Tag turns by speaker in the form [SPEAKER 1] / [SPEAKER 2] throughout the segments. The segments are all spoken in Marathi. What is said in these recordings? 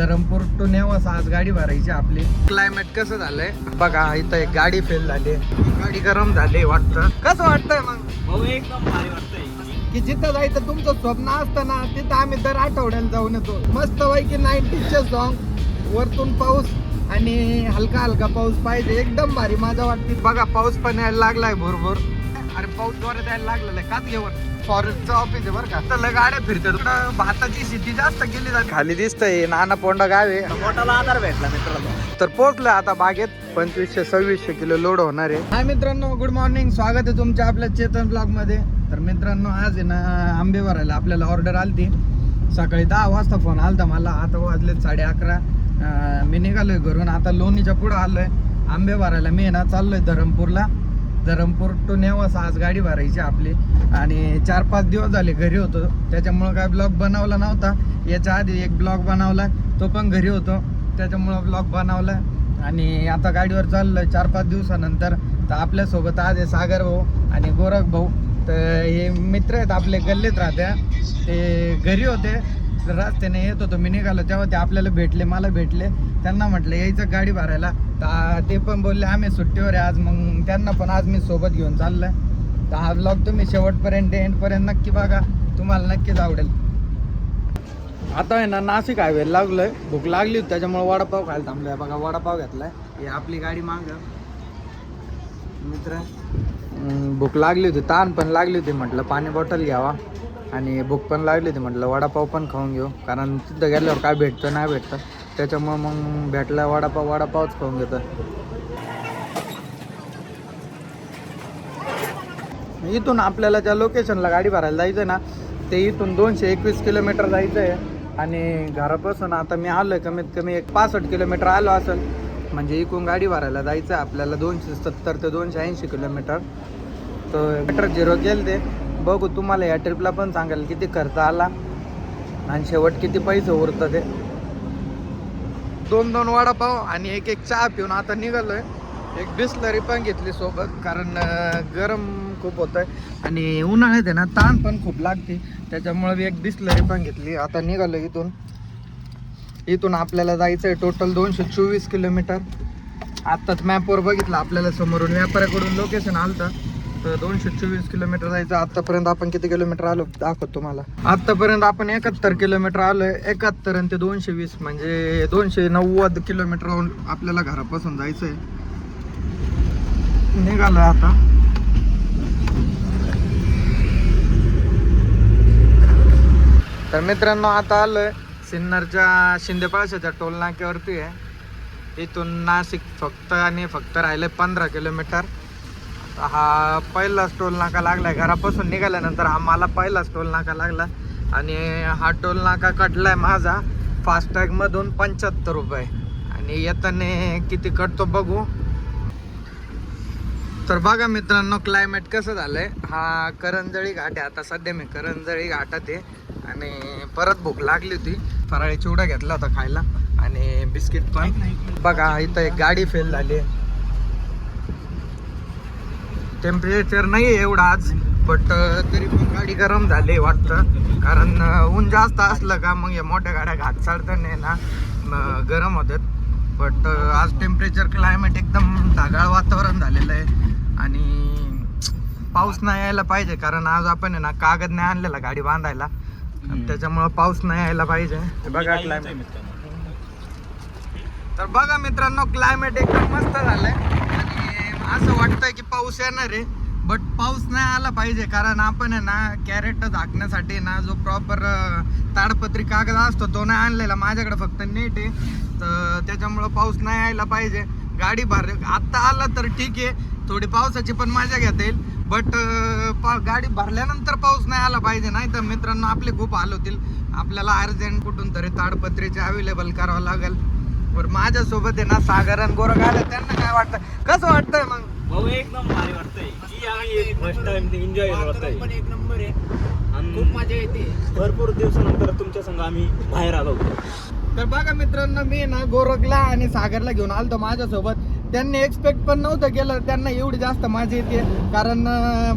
[SPEAKER 1] धरमपूर टू नेवास आज गाडी भरायची आपली. क्लायमेट कसं झालंय? बघा इथं एक गाडी फेल झाली. गाडी गरम झाली वाटतं. कसं वाटतंय मग?
[SPEAKER 2] भाऊ एकदम भारी वाटतंय.
[SPEAKER 1] की जिथं जायचं तुमचं स्वप्न असतं ना तिथं आम्ही दर आठवड्याला जाऊन येतो. मस्त पैकी नाईन्टीजचे सॉन्ग वरतून पाऊस आणि हलका हलका पाऊस पाहिजे. एकदम भारी माझा वाटते. बघा पाऊस पण यायला लागलाय भरभर पाऊस जोरात यायला लागलेला आहे. काच घेवर फॉरेस्टचं ऑफिस आहे बरं का. तर लय गाड्या फिरतात भाताची शेती जास्त केली जाते. खाली दिसतंय नाना पोंडा गाव आहे.
[SPEAKER 2] मोठाला आधार भेटला मित्राला
[SPEAKER 1] तर पोहोचलं आता बागेत. पंचवीसशे सव्वीसशे किलो लोड होणार आहे. हाय मित्रांनो गुड मॉर्निंग स्वागत आहे तुमच्या आपल्या चेतन ब्लॉगमध्ये. तर मित्रांनो आज आहे ना आंबे भरायला आपल्याला ऑर्डर आलती. सकाळी दहा वाजता फोन आलता मला. आता वाजले साडे अकरा. मी निघालोय घरून. आता लोणीच्या पुढं आलोय. आंबे भरायला मी ना चाललोय धरमपूरला. धरमपूर टू नेवास आज गाडी भरायची आपली. आणि चार पाच दिवस झाले घरी होतो. त्याच्यामुळं काय ब्लॉग बनवला नव्हता. याच्या आधी एक ब्लॉग बनवला. तो पण घरी होतो. त्याच्यामुळं ब्लॉग बनवला. आणि आता गाडीवर चाललं चार पाच दिवसानंतर. तर आपल्यासोबत आज आहे सागर भाऊ आणि गोरख भाऊ. तर हे मित्र आहेत आपले गल्लीत राहत्या. ते घरी होते. तर रस्त्याने येत होतो मी निघालो तेव्हा ते आपल्याला भेटले मला भेटले. त्यांना म्हटलं यायचं गाडी भरायला. तर ते पण बोलले आम्ही सुट्टीवर आहे आज. मग त्यांना पण आज मी सोबत घेऊन चाललोय. तर हा ब्लॉग तुम्ही शेवटपर्यंत एंडपर्यंत नक्की बघा. तुम्हाला नक्कीच आवडेल. आता आहे ना नाशिक हायवे लागलोय. भूक लागली होती त्याच्यामुळे वडापाव खायला थांबलोय. बघा वडापाव घेतलाय. हे आपली गाडी माग. मित्र भूक लागली होती ताण पण लागली होती म्हटलं पाणी बॉटल घ्यावा. आणि भूक पण लागली होती म्हटलं वडापाव पण खाऊन घेऊ. कारण तिथं गेल्यावर काय भेटतं नाही भेटतं. त्याच्यामुळं मग भेटला वडापाव वडापावच खाऊन घेतं. इथून आपल्याला ज्या लोकेशनला गाडी भरायला जायचं ना ते इथून दोनशे एकवीस किलोमीटर जायचं आहे आणि घरापासून आता मी आलो आहे कमीत कमी एक पासष्ट किलोमीटर आलो असेल. म्हणजे इकून गाडी भरायला जायचं आहे आपल्याला दोनशे सत्तर ते दोनशे ऐंशी किलोमीटर. तर मीटर झिरो केलं ते बघू तुम्हाला या ट्रिपला पण सांगाल किती खर्च आला आणि शेवट किती पैसे उरतं ते दोन दोन वडापाव आणि एक एक चहा पिऊन आता निघालोय. एक बिस्लरी पण घेतली सोबत कारण गरम खूप होत आहे आणि उन्हाळ्यात आहे ना ताण पण खूप लागते. त्याच्यामुळे मी एक बिस्लरी पण घेतली. आता निघालो इथून. इथून आपल्याला जायचं आहे टोटल दोनशे चोवीस किलोमीटर. आत्ताच मॅपवर बघितलं आपल्याला समोरून व्यापाऱ्याकडून लोकेशन आलतं. तर दोनशे चोवीस किलोमीटर जायचं. आतापर्यंत आपण किती किलोमीटर आलो? दाखवतो तुम्हाला. आतापर्यंत आपण एकाहत्तर किलोमीटर आलो. एकाहत्तर आणि ते दोनशे वीस म्हणजे दोनशे नव्वद किलोमीटर आपल्याला घरापासून जायचं आहे निघालोय आता. तर मित्रांनो आता आलोय सिन्नरच्या शिंदेपाळशाच्या टोल नाक्यावरती आहे. इथून नाशिक फक्त आणि फक्त राहिले पंधरा किलोमीटर. हा पहिलाच टोल नाका लागलाय. घरापासून निघाल्यानंतर हा मला पहिलाच टोल नाका लागला. आणि हा टोल नाका कटलाय माझा फास्टॅग मधून पंच्याहत्तर रुपये. आणि येताना किती कटतो बघू. तर बघा मित्रांनो क्लायमेट कसं झालंय? हा करंजळी घाट आहे. आता सध्या मी करंजळी घाटात आहे. आणि परत भूक लागली होती. फराळी चिवडा घेतला होता खायला. आणि बिस्किट पण. बघा इथं एक गाडी फेल झाली आहे. टेम्परेचर नाही आहे एवढं आज बट तरी पण गाडी गरम झाली वाटतं. कारण ऊन जास्त असलं का मग या मोठ्या गाड्या घाट चढताना ना गरम होतात. बट आज टेम्परेचर क्लायमेट एकदम ढगाळ वातावरण झालेलं आहे. आणि पाऊस नाही यायला पाहिजे कारण आज आपण आहे ना कागद नाही आणलेला गाडी बांधायला. त्याच्यामुळं पाऊस नाही यायला पाहिजे. हे बघा क्लायमेट तर बघा मित्रांनो क्लायमेट एकदम मस्त झालंय. असं वाटतंय की पाऊस येणार आहे बट पाऊस नाही आला पाहिजे. कारण आपण आहे ना कॅरेट झाकण्यासाठी ना जो प्रॉपर ताडपत्री कागद असतो तो नाही आणलेला. माझ्याकडे फक्त नेट आहे. तर त्याच्यामुळं पाऊस नाही यायला पाहिजे. गाडी भर आत्ता आला तर ठीक आहे. थोडी पावसाची पण मजा घेता येईल. बट पा गाडी भरल्यानंतर पाऊस नाही आला पाहिजे. नाही तर मित्रांनो आपले खूप हाल होतील. आपल्याला अर्जंट कुठून तरी ताडपत्रीचे अवेलेबल करावं लागेल. बरं माझ्यासोबत आहे ना सागर आणि गोरख आले त्यांना काय वाटतं कसं वाटतंय मग?
[SPEAKER 2] भाऊ एकदम भारी वाटतंय. की आम्ही फर्स्ट टाइम एन्जॉय
[SPEAKER 3] पण एक नंबर आहे.
[SPEAKER 2] आणि
[SPEAKER 3] खूप मजा येते.
[SPEAKER 2] भरपूर दिवसानंतर तुमच्या संग आम्ही बाहेर आलो
[SPEAKER 1] तर बघा मित्रांनो मी ना गोरखला आणि सागरला घेऊन आलतो माझ्यासोबत. त्यांनी एक्सपेक्ट पण नव्हतं केलं त्यांना एवढी जास्त मजा येते. कारण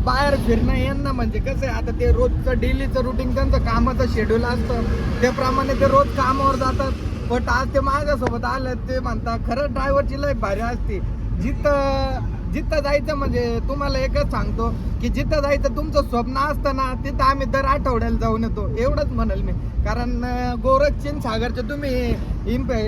[SPEAKER 1] बाहेर फिरणं यांना म्हणजे कसं आहे आता ते रोजचं डेलीचं रुटीन त्यांचं कामाचं शेड्यूल असतं. त्याप्रमाणे ते रोज कामावर जातात. पण आज ते माझ्यासोबत आलं ते म्हणता खरं ड्रायव्हरची लय भारी असते. जिथं जिथं जायचं म्हणजे तुम्हाला एकच सांगतो की जिथं जायचं तुमचं स्वप्न असतं ना तिथं आम्ही दर आठवड्याला जाऊन येतो. एवढंच म्हणेल मी. कारण अं, सागरचे तुम्ही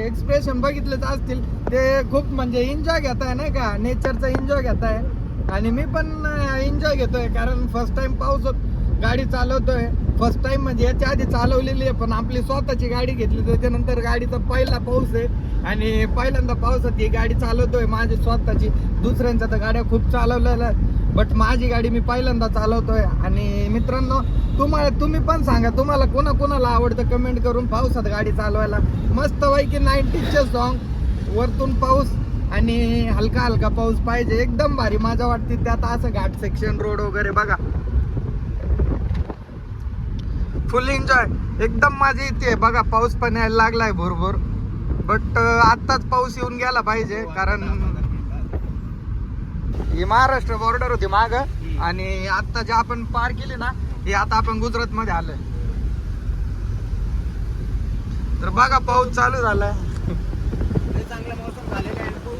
[SPEAKER 1] एक्सप्रेशन बघितलेच असतील. ते खूप म्हणजे एन्जॉय घेताय नाही का? नेचरचा एन्जॉय घेताय. आणि मी पण एन्जॉय घेतोय. कारण फर्स्ट टाइम पाऊस होत- गाडी चालवतोय. फर्स्ट टाइम म्हणजे याच्या आधी चालवलेली आहे पण आपली स्वतःची गाडी घेतली त्याच्यानंतर गाडीचा पहिला पाऊस आहे. आणि पहिल्यांदा पावसात ही गाडी चालवतोय माझी स्वतःची. दुसऱ्यांच्या तर गाड्या खूप चालवलेल्या बट माझी गाडी मी पहिल्यांदा चालवतोय. आणि मित्रांनो तुम्हाला तुम्ही पण सांगा तुम्हाला कोणा कोणाला आवडतं कमेंट करून पावसात गाडी चालवायला? मस्त पैकी नाईन्टीजचे सॉन्ग वरतून पाऊस आणि हलका हलका पाऊस पाहिजे. एकदम भारी मजा वाटते. त्यात असं घाट सेक्शन रोड वगैरे बघा. Full enjoy. एकदम माझी येते. बघा पाऊस पण यायला लागलाय भरभर. बट आत्ताच पाऊस येऊन गेला पाहिजे कारण ही महाराष्ट्र बॉर्डर होती माग. आणि आता जे आपण पार केली ना हे आता आपण गुजरात मध्ये आलोय. तर बघा पाऊस चालू झालाय.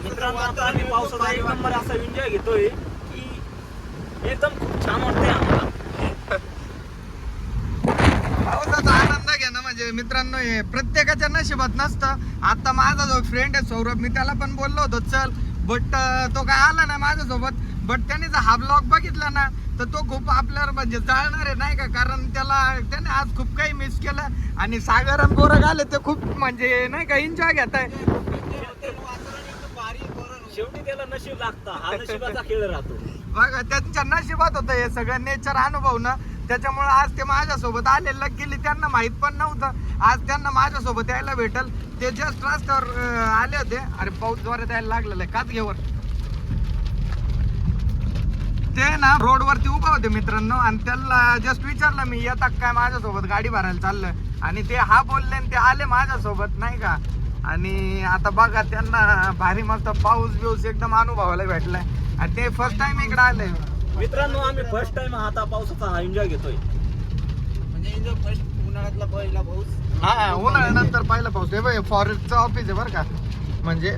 [SPEAKER 2] मित्रांनो आता आम्ही पावसाचा एक नंबर असा एन्जॉय घेतोय की एकदम खूप छान वाटतंय आम्हाला
[SPEAKER 1] पावसाचा आनंद घेणं म्हणजे मित्रांनो हे प्रत्येकाच्या नशिबात नसतं. आता माझा जो फ्रेंड आहे सौरभ मी त्याला पण बोललो होतो चल बट तो काय आला नाही माझ्यासोबत बट त्याने जर हा ब्लॉग बघितला ना तर तो खूप आपल्यावर म्हणजे जाळणार आहे नाही का? कारण त्याला त्याने आज खूप काही मिस केलं आणि सागर आणि गोरख आले ते खूप म्हणजे नाही का एन्जॉय घेत आहे.
[SPEAKER 2] शेवटी त्याला नशीब लागतं. हा नशिबाचा खेळ राहतो.
[SPEAKER 1] बघा त्यांच्या नशिबात होतं हे सगळं. नेचर अनुभवणं. त्याच्यामुळे आज ते माझ्यासोबत आलेलं गेली त्यांना माहीत पण नव्हतं. आज त्यांना माझ्यासोबत यायला भेटल. ते जस्ट रस्त्यावर आले होते. अरे पाऊस जोरात यायला लागलेलं आहे. काच घेवर ते ना रोडवरती उभा होते मित्रांनो. आणि त्यांना जस्ट विचारलं मी येतात काय माझ्यासोबत गाडी भरायला चाललं आणि ते हा बोलले आणि ते आले माझ्यासोबत नाही का? आणि आता बघा त्यांना भारी मस्त पाऊस बिऊस एकदम अनुभवायला भेटलाय. आणि ते फर्स्ट टाइम इकडे आले.
[SPEAKER 2] मित्रांनो आम्ही फर्स्ट टाइम आता पावसाचा हा एन्जॉय घेतोय.
[SPEAKER 3] म्हणजे फर्स्ट उन्हाळ्यातला पहिला पाऊस.
[SPEAKER 1] हा उन्हाळ्यानंतर पहिला पाऊस. आहे बघ फॉरेस्टचं ऑफिस आहे बरं का. म्हणजे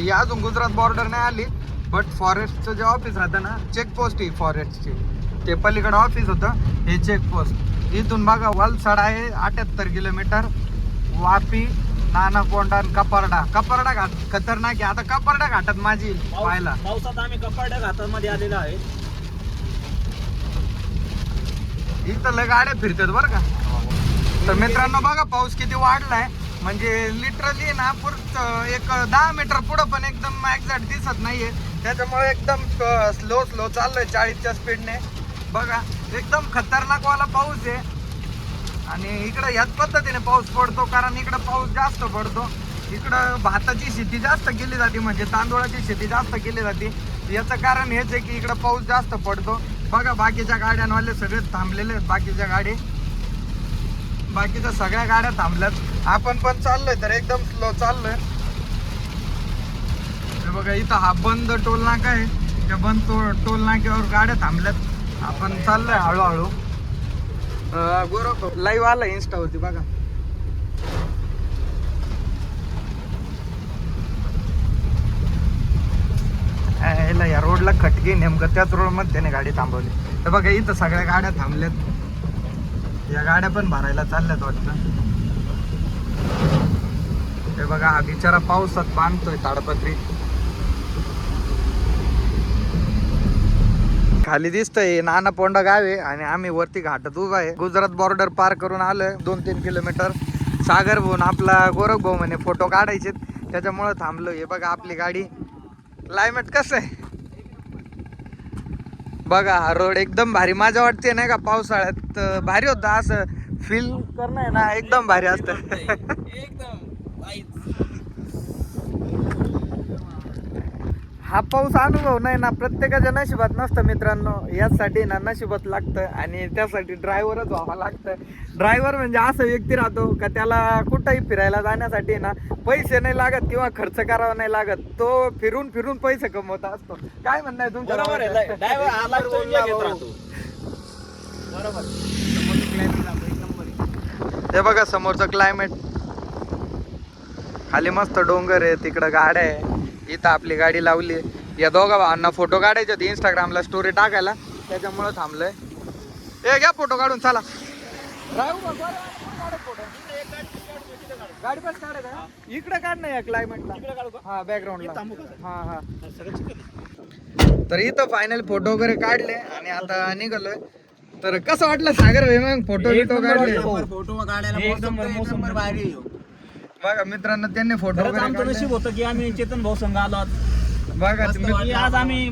[SPEAKER 1] ही अजून गुजरात बॉर्डर नाही आली बट फॉरेस्टचं जे ऑफिस राहतं ना चेकपोस्ट आहे फॉरेस्टची ते पलीकडे ऑफिस होतं हे चेकपोस्ट इथून बघा वलसाड आहे अठ्याहत्तर किलोमीटर. वापी नाना आणि कपारडा. कपारडा घाट खतरनाक आहे. आता कपारडा घाटात माझी पाहायला.
[SPEAKER 2] पाऊस- पावसात आम्ही कपाड्या घाटामध्ये आलेलो आहे.
[SPEAKER 1] इथं लय गाड्या फिरतात बरं का. तर मित्रांनो बघा पाऊस किती वाढलाय. म्हणजे लिटरली ना पुढचं एक दहा मीटर पुढं पण एकदम एक्झॅक्ट दिसत नाहीये. त्याच्यामुळे एकदम स्लो स्लो चाललोय चाळीसच्या स्पीडने बघा एकदम खतरनाक वाला पाऊस आहे. आणि इकडं ह्याच पद्धतीने पाऊस पडतो कारण इकडं पाऊस जास्त पडतो. इकडं भाताची शेती जास्त केली जाते म्हणजे तांदूळाची शेती जास्त केली जाते. याचं कारण हेच आहे की इकडं पाऊस जास्त पडतो. बघा बाकीच्या गाड्यांवाले सगळे थांबलेले आहेत. बाकीच्या गाडी बाकीच्या सगळ्या गाड्या थांबल्यात. आपण पण चाललोय तर एकदम स्लो चाललोय. बघा इथं हा बंद टोल नाका आहे. त्या बंद टोल टोल नाक्यावर गाड्या थांबल्यात. आपण चाललोय हळूहळू. गोरव लाईव्ह आला इन्स्टा होती बघा. यायला या रोडला खटकी नेमकं त्याच रोडमध्ये त्याने गाडी थांबवली. तर बघा इथं सगळ्या गाड्या थांबल्यात. या गाड्या पण भरायला चालल्यात वाटतं. हे बघा हा बिचारा पावसात बांधतोय ताडपत्री. खाली दिसतंय नाना पोंडा गाव आहे आणि आम्ही वरती घाटात उभा आहे. गुजरात बॉर्डर पार करून आलोय दोन तीन किलोमीटर सागर भाऊन आपला गोरख भाऊ म्हणे फोटो काढायचे त्याच्यामुळे थांबलो हे बघा आपली गाडी क्लायमेट कसं आहे? बघा हा रोड एकदम भारी. मजा वाटते नाही का पावसाळ्यात भारी होतं. असं फील करणं आहे ना एकदम भारी असतं.
[SPEAKER 3] एकदम
[SPEAKER 1] हा पाऊस अनुभव नाही ना प्रत्येकाच्या नशिबात नसतं मित्रांनो. यासाठी ना नशिबात लागतं आणि त्यासाठी ड्रायव्हरच व्हावं लागतं. ड्रायव्हर म्हणजे असं व्यक्ती राहतो का त्याला कुठंही फिरायला जाण्यासाठी ना पैसे नाही लागत किंवा खर्च करावा नाही लागत. तो फिरून फिरून पैसे कमवत असतो. काय म्हणणं आहे तुमच्या
[SPEAKER 2] बरोबर आहे. ड्रायव्हर आला तो.
[SPEAKER 1] हे बघा समोरचं क्लायमेट खाली मस्त डोंगर आहे तिकडं गाड्या आहे. इथं आपली गाडी लावली. या दोघा भावांना फोटो काढायचे होते इंस्टाग्रामला स्टोरी टाकायला. त्याच्यामुळं थांबलोय. ए घ्या फोटो काढून चला. राहू. गाडी पण काढायचं? इकडे काढ ना या क्लायमेटला हा बॅकग्राऊंडला हा हा. तर इथं फायनल फोटो वगैरे काढले आणि आता निघालोय. तर कसं वाटलं सागर भाई मग फोटो बिटो काढले.
[SPEAKER 3] फोटो काढायला
[SPEAKER 2] एक
[SPEAKER 3] मोसम
[SPEAKER 2] नंबर,
[SPEAKER 3] तर एक
[SPEAKER 2] मोसम
[SPEAKER 3] नंबर
[SPEAKER 2] नंबर.
[SPEAKER 3] भारी.
[SPEAKER 1] बघा मित्रांनो त्यांनी फोटो
[SPEAKER 2] खरंच
[SPEAKER 1] वगैरे
[SPEAKER 2] आमचं
[SPEAKER 1] काढले.
[SPEAKER 2] नशीब होतं की आम्ही चेतन भाऊ संघ आलो आहोत.
[SPEAKER 1] बघा
[SPEAKER 3] मस्त
[SPEAKER 2] आज आम्ही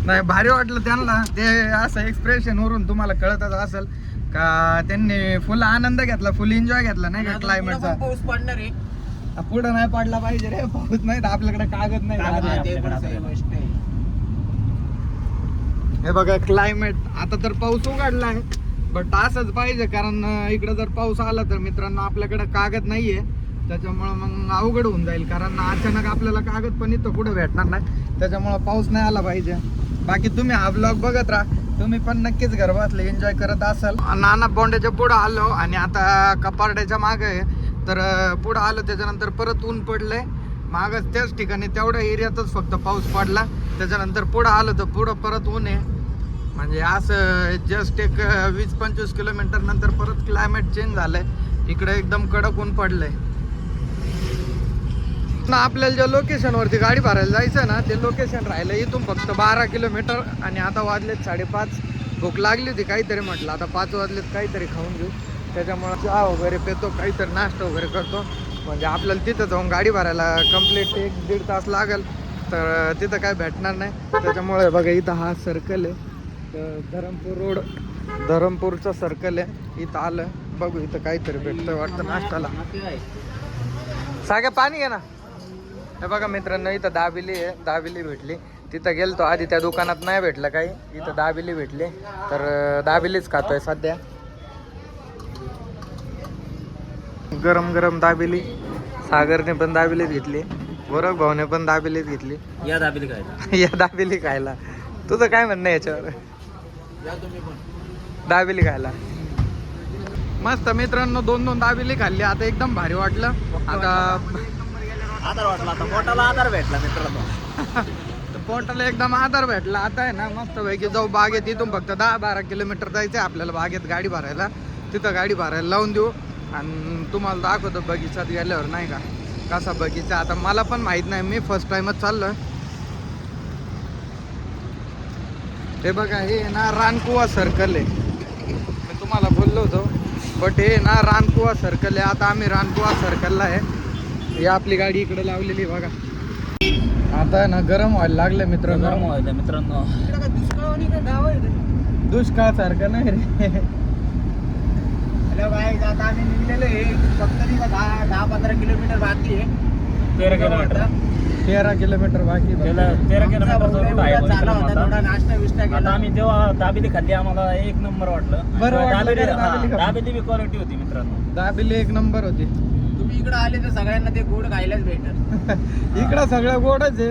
[SPEAKER 1] नाही भारी वाटलं त्यांना ते असं एक्सप्रेशन वरून तुम्हाला कळतच असेल का त्यांनी फुल आनंद घेतला फुल एन्जॉय घेतला नाही का क्लायमेटचा
[SPEAKER 3] पाऊस पडणार आहे
[SPEAKER 1] पुढं नाही पडला पाहिजे रे पाऊस नाही तर आपल्याकडे कागद नाही
[SPEAKER 2] कागद
[SPEAKER 1] राहत.
[SPEAKER 2] नाही.
[SPEAKER 3] ते पण
[SPEAKER 2] आपल्याकडे
[SPEAKER 3] सही गोष्ट आहे
[SPEAKER 1] हे बघा क्लायमेट आता तर पाऊस उघडलाय बट असंच पाहिजे कारण इकडं जर पाऊस आला तर मित्रांनो आपल्याकडे कागद नाहीये. त्याच्यामुळं मग अवघड होऊन जाईल कारण अचानक आपल्याला कागद पण इथं कुठं भेटणार नाही. त्याच्यामुळं पाऊस नाही आला पाहिजे. बाकी तुम्ही हा ब्लॉग बघत राहा. तुम्ही पण नक्कीच घरबातले एन्जॉय करत असाल. नाना बोंड्याच्या पुढं आलो आणि आता कपारड्याच्या मागे आहे. तर पुढं आलो त्याच्यानंतर परत ऊन पडलंय. मागच त्याच ठिकाणी तेवढ्या एरियातच फक्त पाऊस पडला. त्याच्यानंतर पुढं आलं तर पुढं परत ऊन आहे. म्हणजे असं जस्ट एक वीस पंचवीस किलोमीटर नंतर परत क्लायमेट चेंज झालंय. इकडे एकदम कडक ऊन पडलंय. ना आपल्याला ज्या लोकेशनवरती गाडी भरायला जायचं ना ते लोकेशन राहिलं इथून फक्त बारा किलोमीटर. आणि आता वाजलेत साडेपाच. भूक लागली होती काहीतरी म्हटलं. आता पाच वाजलेत काहीतरी खाऊन घेऊ. त्याच्यामुळे चहा वगैरे पेतो काहीतरी नाश्ता वगैरे करतो. म्हणजे आपल्याला तिथं जाऊन गाडी भरायला कंप्लीट एक दीड तास लागेल. तर तिथं काय भेटणार नाही. त्याच्यामुळे बघा इथं हा सर्कल आहे. तर धरमपूर रोड. धरमपूरचं सर्कल आहे. इथं आलं. बघू इथं काहीतरी भेटतं वाटतं नाश्त्याला. सागे पाणी घे ना. हे बघा मित्रांनो इथं दाबिली आहे. दाबिली भेटली. तिथं गेलतो. आधी त्या दुकानात नाही भेटलं काही. इथं दाबिली भेटली. तर दाबिलीच खातोय सध्या. गरम गरम दाबिली. सागरने पण दाबिलीच घेतली. गोरख भाऊने पण दाबिलीच घेतली.
[SPEAKER 2] या दाबील काय
[SPEAKER 1] या दाबिली खायला. तुझं काय म्हणणं याच्यावर? दाबिली खायला. मस्त मित्रांनो दोन दोन दाबिली खाल्ली. आता एकदम भारी वाटलं. आता
[SPEAKER 2] आधार वाटला आता. पोटाला आधार भेटला मित्रांनो.
[SPEAKER 1] तर पोटाला एकदम आधार भेटला. आता आहे ना मस्त पैकी जाऊ बागेत. इथून फक्त दहा बारा किलोमीटर जायचं आहे आपल्याला बागेत गाडी भरायला. तिथं गाडी भरायला लावून देऊ. आणि तुम्हाला दाखवतो बगीचात गेल्यावर नाही का? कसा बगीचा आता मला पण माहीत नाही. मी फर्स्ट टाइमच चाललोय. हे बघा हे ना रानकुवा सर्कल आहे. मी तुम्हाला बोललो होतो बट हे ना रानकुवा सर्कल आहे. आता आम्ही रानकुवा सर्कलला आहे. ही आपली गाडी इकडे लावलेली आहे बघा. आता ना गरम व्हायला लागलं
[SPEAKER 2] गरम
[SPEAKER 1] मित्रांनो
[SPEAKER 2] व्हायचं मित्रांनो.
[SPEAKER 3] दुष्काळ
[SPEAKER 1] सारखं नाही रे.
[SPEAKER 3] आता आम्ही निघलेलो आहे. फक्त दहा पंधरा किलोमीटर बाकी आहे.
[SPEAKER 2] तेरा किलोमीटर.
[SPEAKER 1] तेरा किलोमीटर बाकी
[SPEAKER 2] तेरा आहे
[SPEAKER 3] होता
[SPEAKER 2] मित्रांनो
[SPEAKER 3] थोडा. नाश्ता
[SPEAKER 2] आता
[SPEAKER 3] केला.
[SPEAKER 2] आम्ही तेव्हा दाबिली खाल्ली आम्हाला एक नंबर वाटलं.
[SPEAKER 1] बरं वाटलं
[SPEAKER 2] दाबेली
[SPEAKER 1] का दाबेली
[SPEAKER 2] हा,
[SPEAKER 1] खाल्ली?
[SPEAKER 2] दाबेली बी क्वालिटी होती मित्रांनो.
[SPEAKER 1] दाबिली एक नंबर होती.
[SPEAKER 3] तुम्ही इकडे आले तर सगळ्यांना ते गोड खायलाच भेटत
[SPEAKER 1] इकडं सगळं गोडच आहे.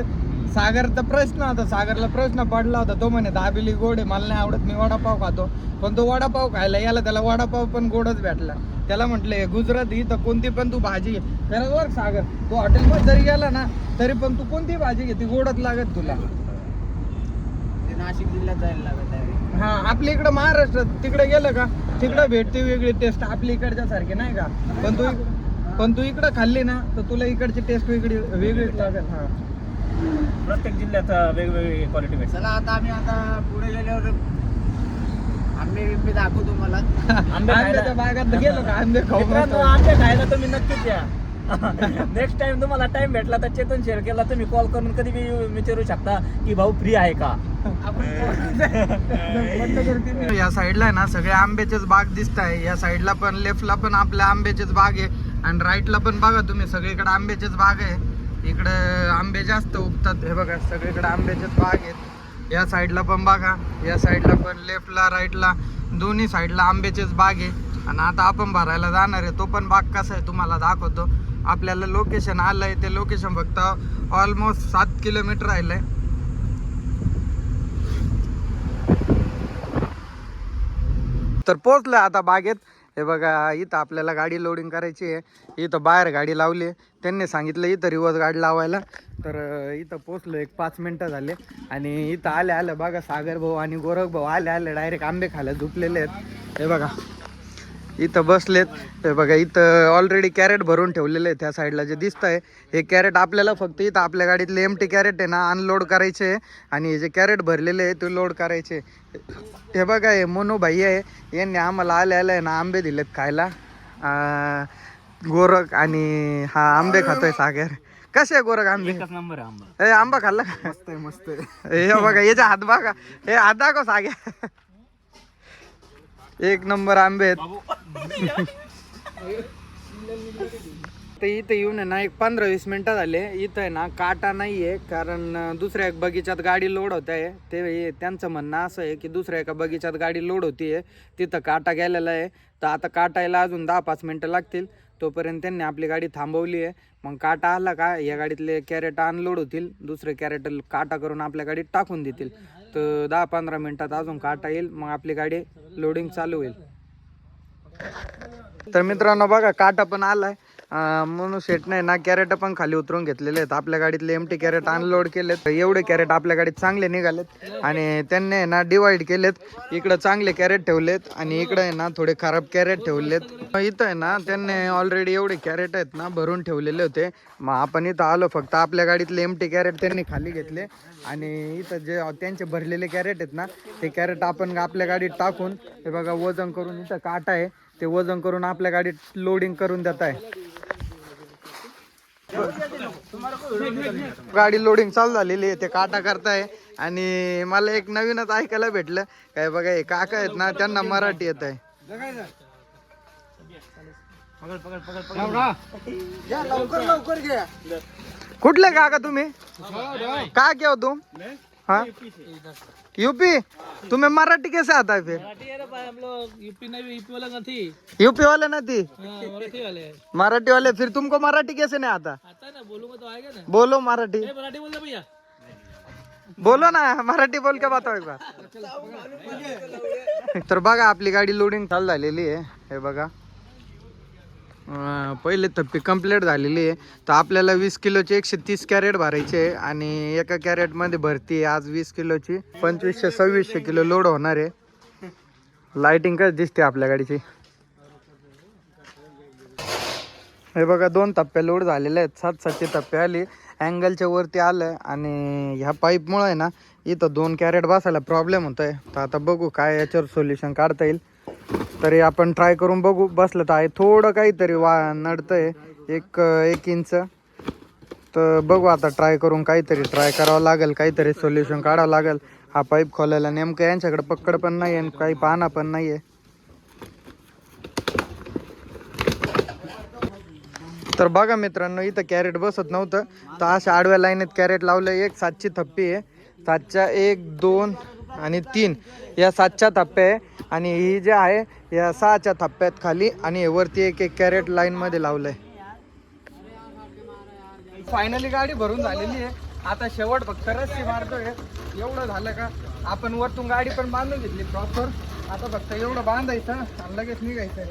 [SPEAKER 1] सागरचा प्रश्न होता सागरला प्रश्न पडला होता. तो म्हणे दाबिली गोड आहे मला नाही आवडत मी वडापाव खातो. पण तो वडापाव खायला याला त्याला वडापाव पण गोडच भेटला. त्याला म्हटलं गुजरात इथं कोणती पण तू भाजी घे. त्याला वर सागर तू हॉटेलमध्ये जरी गेला ना तरी पण तू कोणती भाजी घे ती गोडच लागत तुला.
[SPEAKER 3] ते नाशिक जिल्ह्यात जायला लागत आहे
[SPEAKER 1] हा आपल्या इकडं महाराष्ट्रात तिकडे गेलं का तिकडं भेटते वेगळी टेस्ट आपल्या इकडच्या सारखी नाही का? पण तू पण तू इकडं खाल्ली ना तर तुला इकडची टेस्ट वेगळी वेगळीच लागत हा.
[SPEAKER 2] प्रत्येक जिल्ह्यात वेगवेगळी क्वालिटी भेटते.
[SPEAKER 3] चला आता आम्ही आता पुढे गेल्यावर आंबे बिंबे दाखवू तुम्हाला.
[SPEAKER 2] आंबे
[SPEAKER 1] आंब्याच्या
[SPEAKER 2] खायला.
[SPEAKER 1] बागात गेलो का? आंबे खाऊ
[SPEAKER 2] मित्रांनो
[SPEAKER 1] मस्त.
[SPEAKER 2] आंबे खायला तुम्ही नक्कीच या. नेक्स्ट टाइम तुम्हाला टाइम भेटला तर चेतन शेअर केला तुम्ही कॉल करून कधी बी विचारू शकता की भाऊ फ्री आहे का?
[SPEAKER 1] या साईडला आहे ना सगळे आंब्याचेच बाग दिसत आहे. या साईडला पण लेफ्टला पण आपल्या आंब्याचेच बाग आहे. आणि राईटला पण बघा तुम्ही सगळीकडे आंब्याचेच बाग आहे. इकडं आंबे जास्त उगतात. हे बघा सगळीकडे आंब्याचेच बाग आहेत. या साईडला पण बघा या साईडला पण लेफ्टला राईटला दोन्ही साईडला आंब्याचेच बाग आहे. आणि आता आपण भरायला जाणार आहे. तो पण बाग कसा आहे तुम्हाला दाखवतो. आपल्याला लोकेशन आलं आहे ते लोकेशन फक्त ऑलमोस्ट सात किलोमीटर आहे तर पोचलं आता बागेत. हे बघा इथं आपल्याला गाडी लोडिंग करायची आहे. इथं बाहेर गाडी लावली आहे. त्यांनी सांगितलं इथं रिवर्स गाडी लावायला. तर इथं पोचलो एक पाच मिनटं झाले. आणि इथं आले आलं बघा सागर भाऊ आणि गोरख भाऊ आले आले डायरेक्ट आंबे खायला झुपलेले आहेत. हे बघा. इथं बसलेत. हे बघा इथं ऑलरेडी कॅरेट भरून ठेवलेले आहे त्या साईडला जे दिसत आहे हे कॅरेट आपल्याला फक्त इथं आपल्या गाडीतले एम टी कॅरेट आहे ना अनलोड करायचे आहे. आणि हे जे कॅरेट भरलेले आहे ते लोड करायचे हे बघा हे मोनू भाई आहे. यांनी आम्हाला आले आले आहे ना आंबे दिलेत खायला. गोरख आणि हा आंबे खातोय सागर. कसे आहे गोरख आंबे?
[SPEAKER 2] नंबर आहे आंबा.
[SPEAKER 1] ए आंबा खाल्ला मस्त आहे मस्त हे बघा याच्या हात बघा. हे हात दाखव साग्या एक नंबर आंबे आहेत. तर इथं येऊन आहे ना एक पंधरा वीस मिनिटं झाले. इथं आहे ना काटा नाही आहे कारण दुसऱ्या एक बगीच्यात गाडी लोड होत आहे. ते त्यांचं म्हणणं असं आहे की दुसऱ्या एका बगीच्यात गाडी लोड होती तिथं काटा गेलेला आहे. तर आता काटायला अजून दहा पाच मिनटं लागतील. तोपर्यंत त्यांनी आपली गाडी थांबवली आहे. मग काटा आला का या गाडीतले कॅरेट अनलोड होतील. दुसरे कॅरेट काटा करून आपल्या गाडीत टाकून देतील. तर दहा पंधरा मिनिटात अजून काटा येईल मग आपली गाडी लोडिंग चालू होईल. तर मित्रांनो बघा काटा पण आलाय. म्हणून शेट नाही ना कॅरेट पण खाली उतरून घेतलेले आहेत. आपल्या गाडीतले एमटी कॅरेट अनलोड केलेत. एवढे कॅरेट आपल्या गाडीत चांगले निघालेत. आणि त्यांनी आहे ना डिवाइड केलेत. इकडं चांगले कॅरेट ठेवलेत आणि इकडं आहे ना थोडे खराब कॅरेट ठेवलेत. इथं आहे ना त्यांनी ऑलरेडी एवढे कॅरेट आहेत ना भरून ठेवलेले होते. मग आपण इथं आलो फक्त. आपल्या गाडीतले एमटी कॅरेट त्यांनी खाली घेतले. आणि इथं जे त्यांचे भरलेले कॅरेट आहेत ना ते कॅरेट आपण आपल्या गाडीत टाकून हे बघा वजन करून इथं काटा आहे. ते वजन करून आपल्या गाडीत लोडिंग करून देत आहे गाडी लोडिंग चालू झालेली आहे. ते काटा करताय. आणि मला एक नवीनच ऐकायला भेटलं. काय बघा हे काका आहेत ना त्यांना मराठी येत आहे. कुठले काका तुम्ही? काय हो तुम हाँ? यूपी? तुम्हें मराठी कैसे आता है फिर?
[SPEAKER 2] यूपी वाला नहीं
[SPEAKER 1] यूपी वाले ना थी?
[SPEAKER 2] मराठी वाले।
[SPEAKER 1] मराठी वाले फिर तुमको मराठी कैसे नहीं आता?
[SPEAKER 2] आता ना बोलूँगा तो आएगा ना।
[SPEAKER 1] बोलो मराठी।
[SPEAKER 2] मराठी बोलते भैया।
[SPEAKER 1] बोलो ना मराठी बोल के बताओ एक बार। तर बघा आपली गाडी लोडिंग चालू झालेली आहे. हे बघा. अं, पहिले थप्पी कंप्लीट झालेली आहे. तर आपल्याला वीस किलोचे एकशे तीस कॅरेट भरायचे आहे आणि एका कॅरेटमध्ये भरती आहे आज वीस किलोची. पंचवीसशे सव्वीसशे किलो लोड होणार आहे. लाइटिंग कशी दिसते आपल्या गाडीची? हे बघा दोन टप्प्या लोड झालेले आहेत. सात सातशे टप्पे आली. अँगलच्या वरती आलं आणि ह्या पाईपमुळे आहे ना इथं दोन कॅरेट बसायला प्रॉब्लेम होत आहे तर आता बघू काय याच्यावर सोल्युशन काढता येईल. तरी आपण ट्राय करून बघू. बसलं तर आहे. थोडं काहीतरी वा नडतंय. एक एक इंच तर बघू आता ट्राय करून काहीतरी ट्राय करावं लागेल. काहीतरी सोल्युशन काढावं लागेल. हा पाईप खोलायला नेमकं यांच्याकडे पकड पण नाही आहे आणि काही पाना पण नाही आहे तर बघा मित्रांनो इथं कॅरेट बसत नव्हतं. तर अशा आडव्या लाईनीत कॅरेट लावलं एक सातची थप्पी आहे. सातच्या एक दोन आणि तीन या सातच्या थप्प्या आहे. आणि ही जे आहे या सहाच्या थाप्प्यात खाली आणि वरती एक एक कॅरेट लाईनमध्ये लावलंय. फायनली गाडी भरून झालेली आहे. आता शेवट फक्त रस्सी मारतोय. एवढं झालं का? आपण वरतून गाडी पण बांधून घेतली प्रॉपर आता फक्त एवढं बांधायचं आणि लगेच निघायचं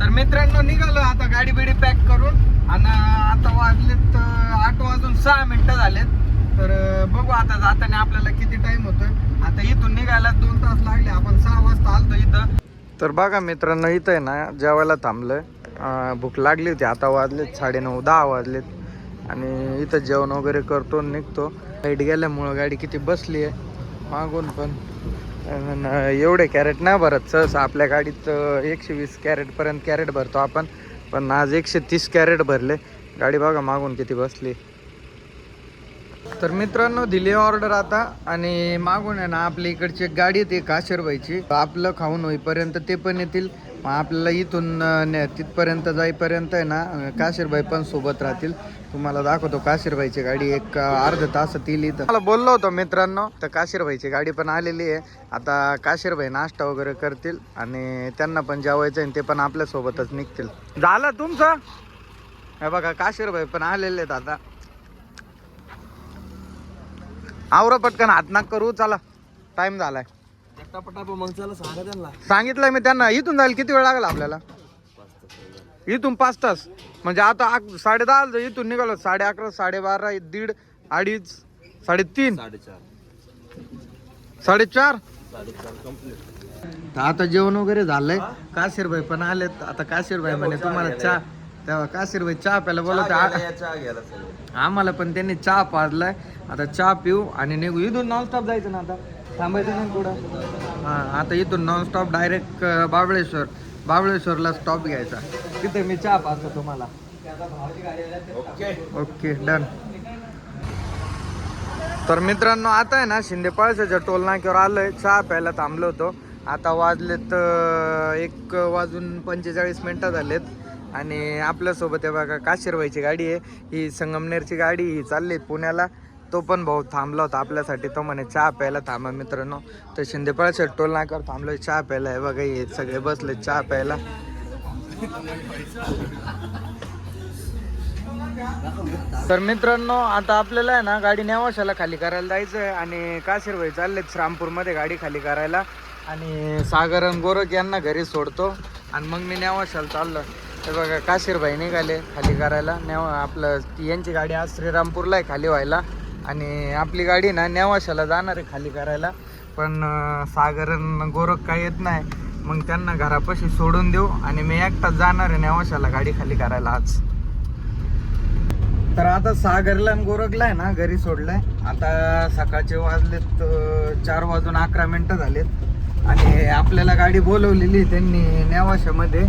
[SPEAKER 1] तर मित्रांनो निघालो आता गाडी बिडी पॅक करून. आणि आता वाजलेत आठ वाजून सहा मिनटं झालेत. तर बघू आता जाताना आपल्याला किती टाइम होतोय. आता इथून निघायला दोन तास लागले. आपण सहा वाजता आलतो इथं. तर बघा मित्रांनो इथं आहे ना जेवायला थांबलं भूक लागली होती. आता वाजलेत साडेनऊ दहा वाजलेत. आणि इथं जेवण वगैरे करतो आणि निघतो. लाइट गेल्यामुळं गाडी किती बसली आहे मागून पण. एवढे कॅरेट नाही भरत. सहसा आपल्या गाडीत एकशे वीस कॅरेटपर्यंत कॅरेट भरतो आपण. पण आज एकशे तीस कॅरेट भरले. गाडी बघा मागून किती बसली. तर मित्रांनो दिली ऑर्डर आता. आणि मागून आहे ना आपल्या इकडची एक गाडी येते काशरबाईची. आपलं खाऊन होईपर्यंत ते पण येतील. मग आपल्याला इथून तिथपर्यंत जाईपर्यंत आहे ना काशीरबाई पण सोबत राहतील. तुम्हाला दाखवतो काशीरबाईची गाडी. एक अर्ध तासात येईल इथं. मला बोललो होतो मित्रांनो तर काशीरबाईची गाडी पण आलेली आहे. आता काशीरबाई नाश्ता वगैरे करतील आणि त्यांना पण जेवायचं आहे ते पण आपल्या सोबतच निघतील. झालं तुमचं? हे बघा काशीरबाई पण आलेले आहेत आता. आवरा पटकन हात नाक करू चला. टाइम झालाय.
[SPEAKER 3] मग चला सांगा त्यांना.
[SPEAKER 1] सांगितलंय मी त्यांना इथून जायला किती वेळ लागला आपल्याला? इथून पाच तास. म्हणजे आता अक- साडे दहा इथून निघालो. साडे अकरा साडे बारा दीड अडीच साडेतीन.
[SPEAKER 3] साडेचार.
[SPEAKER 1] आता जेवण वगैरे झालंय. काशीरबाई पण आलेत. आता काशीरबाई म्हणे तुम्हाला चहा तेव्हा काशीरबाई चहा प्यायला बोलवते आम्हाला पण त्यांनी चहा पाजलाय. आता चहा पिऊ आणि निघू. इथून नॉनस्टॉप जायचं ना आता? थांबायचं नाही पुढं. हां आता इथून नॉनस्टॉप डायरेक्ट बाबळेश्वर. बाबळेश्वरला स्टॉप घ्यायचा. तिथे मी चहा पाजतो तुम्हाला.
[SPEAKER 3] ओके.
[SPEAKER 1] ओके डन तर मित्रांनो आता आहे ना शिंदे पळसाच्या टोल नाक्यावर आलोय. चहा प्यायला थांबलो होतो. आता वाजलेत एक वाजून पंचेचाळीस मिनटं झालेत. आणि आपल्यासोबत आहे बघा काशीरबाईची गाडी आहे. ही संगमनेरची गाडी ही चालली पुण्याला. तो पण भाऊ थांबला होता आपल्यासाठी. तो म्हणे चहा प्यायला थांबा मित्रांनो. तर शिंदे टोल नाक्यावर थांबलो चहा प्यायला. आहे बघा हे सगळे बसले चहा प्यायला. तर मित्रांनो आता आपल्याला आहे ना गाडी नेवाशाला खाली करायला जायचं आहे आणि काशीरबाई चाललेत श्रामपूरमध्ये गाडी खाली करायला. आणि सागर आणि गोरख यांना घरी सोडतो. आणि मग मी नेवाशाला चाललो तर बघा काशीरबाई निघाले खाली करायला. नेवा आपलं यांची गाडी आज श्रीरामपूरला आहे खाली व्हायला. आणि आपली गाडी ना नेवाशाला जाणार आहे खाली करायला. पण सागर आणि गोरख काही येत नाही. मग त्यांना घरापाशी सोडून देऊ आणि मी एकटाच जाणार आहे नेवाशाला गाडी खाली करायला आज. तर आता सागरला आणि गोरखला आहे ना घरी सोडलंय. आता सकाळचे वाजलेत चार वाजून अकरा मिनटं झालेत. आणि आपल्याला गाडी बोलवलेली त्यांनी नेवाशामध्ये.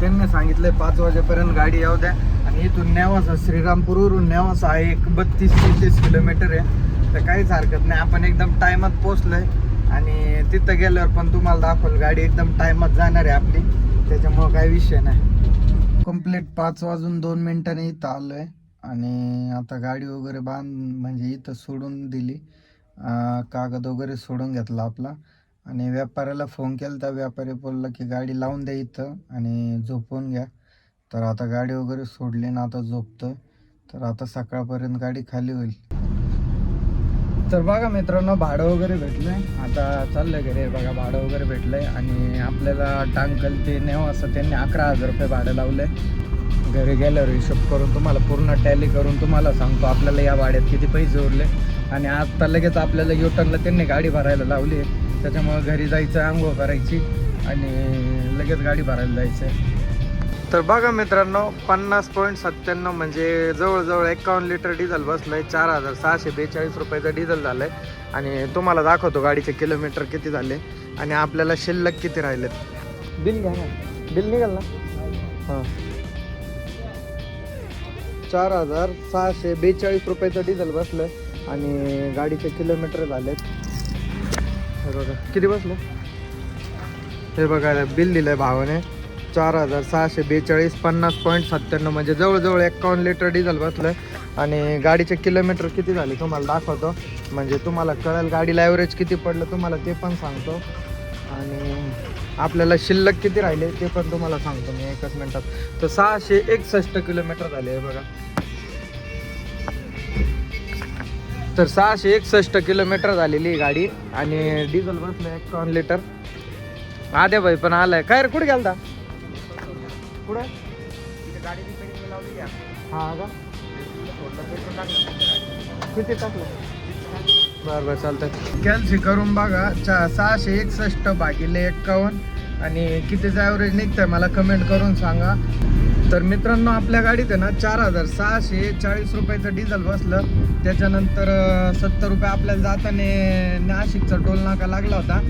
[SPEAKER 1] त्यांनी सांगितलंय पाच वाजेपर्यंत गाडी येऊ द्या. इथून नेवासा श्रीरामपूरवरून नेवासा आहे एक बत्तीस तेहतीस किलोमीटर आहे. तर काहीच हरकत नाही. आपण एकदम टायमात पोचलोय आणि तिथं गेल्यावर पण तुम्हाला दाखवल गाडी एकदम टायमात जाणार आहे आपली. त्याच्यामुळं काही विषय नाही. कंप्लीट पाच वाजून दोन मिनिटांनी इथं आलोय. आणि आता गाडी वगैरे बांध म्हणजे इथं सोडून दिली. कागद वगैरे सोडून घेतला आपला. आणि व्यापाऱ्याला फोन केला तर व्यापारी बोलला की गाडी लावून द्या इथं आणि झोपून घ्या. तर आता गाडी वगैरे सोडली ना आता झोपतोय. तर आता सकाळपर्यंत गाडी खाली होईल. तर बघा मित्रांनो भाडं वगैरे भेटलंय. आता चाललंय घरी. बघा भाडं वगैरे भेटलंय. आणि आपल्याला टांकल ते नेव असं त्यांनी अकरा हजार रुपये भाडं लावलंय. घरी गेल्यावर हिशोब करून तुम्हाला पूर्ण टॅली करून तुम्हाला सांगतो. आपल्याला या भाड्यात किती पैसे उरले. आणि आता लगेच आपल्याला युटनला त्यांनी गाडी भरायला लावली आहे. त्याच्यामुळं घरी जायचं आंघोळ करायची. आणि लगेच गाडी भरायला जायचं आहे तर बघा मित्रांनो पन्नास पॉईंट सत्त्याण्णव म्हणजे जवळजवळ एकावन्न लिटर डिझेल बसलंय. चार हजार सहाशे बेचाळीस रुपयाचं डिझेल झालंय. आणि तुम्हाला दाखवतो गाडीचे किलोमीटर किती झाले. आणि आपल्याला शिल्लक किती राहिलेत? बिल घ्या ना. बिल निघाल ना. हां. चार हजार सहाशे बेचाळीस रुपयाचं डिझेल बसलं आणि गाडीचे किलोमीटर झालेत. बघा किती बसलं? हे बघा बिल दिलंय भावाने. चार हजार सहाशे बेचाळीस पन्नास पॉईंट सत्त्याण्णव म्हणजे जवळजवळ एकावन्न लिटर डिझेल बसलं. आणि गाडीचे किलोमीटर किती झाले तुम्हाला दाखवतो. म्हणजे तुम्हाला कळेल गाडीला ॲव्हरेज किती पडलं तुम्हाला ते पण सांगतो. आणि आपल्याला शिल्लक किती राहिले ते पण तुम्हाला सांगतो मी एकच मिनटात. तर सहाशे एकसष्ट किलोमीटर झाले बघा. तर सहाशे एकसष्ट किलोमीटर झालेली आहे गाडी. आणि डिझेल बसलं एकावन्न लिटर. आद्या भाई पण आलाय. काय रे कुठे गेलता? कुठं
[SPEAKER 3] गाडी रिपेअरिंग लावली
[SPEAKER 1] हा का? किती टाकलं? बरं बरं चालतंय. कॅल्सी करून बघा चा सहाशे एकसष्ट भागिले एक्कावन्न आणि कितीचं ॲव्हरेज निघतंय मला कमेंट करून सांगा. तर मित्रांनो आपल्या गाडीत आहे ना चार हजार सहाशे चाळीस रुपयाचं डिझेल बसलं. त्याच्यानंतर सत्तर रुपये आपल्याला जाताना नाशिकचा टोल नाका लागला होता.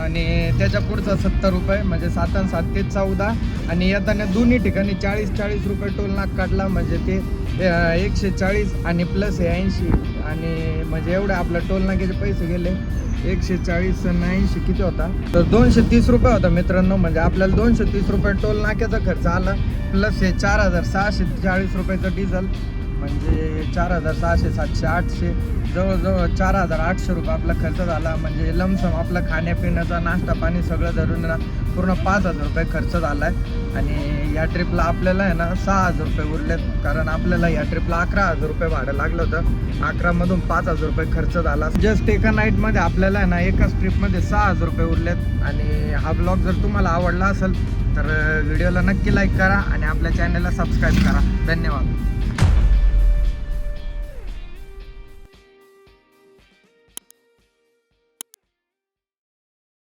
[SPEAKER 1] आणि त्याच्या पुढचा सत्तर रुपये म्हणजे सात आणि सात ते चौदा. आणि येताना दोन्ही ठिकाणी चाळीस चाळीस रुपये टोल नाक काढला म्हणजे ते एकशे चाळीस आणि प्लस हे ऐंशी. आणि म्हणजे एवढे आपल्या टोल नाक्याचे पैसे गेले. एकशे चाळीस ऐंशी किती होता? तर दोनशे तीस रुपये होता मित्रांनो. म्हणजे आपल्याला दोनशे तीस रुपये टोल नाक्याचा खर्च आला. प्लस हे चार हजार सहाशे चाळीस रुपयाचं डिझेल म्हणजे चार हजार सहाशे सातशे आठशे जवळजवळ चार हजार आठशे रुपये आपला खर्च झाला. म्हणजे लमसम आपला खाण्यापिण्याचा नाश्ता पाणी सगळं धरून ना पूर्ण पाच हजार रुपये खर्च झाला आहे आणि या ट्रिपला आपल्याला आहे ना सहा हजार रुपये उरलेत. कारण आपल्याला या ट्रिपला अकरा हजार रुपये भाडं लागलं होतं. अकरामधून पाच हजार रुपये खर्च झाला. जस्ट एका नाईटमध्ये आपल्याला आहे ना एकाच ट्रिपमध्ये सहा हजार रुपये उरलेत. आणि हा ब्लॉग जर तुम्हाला आवडला असेल तर व्हिडिओला नक्की लाईक करा आणि आपल्या चॅनलला सबस्क्राईब करा. धन्यवाद.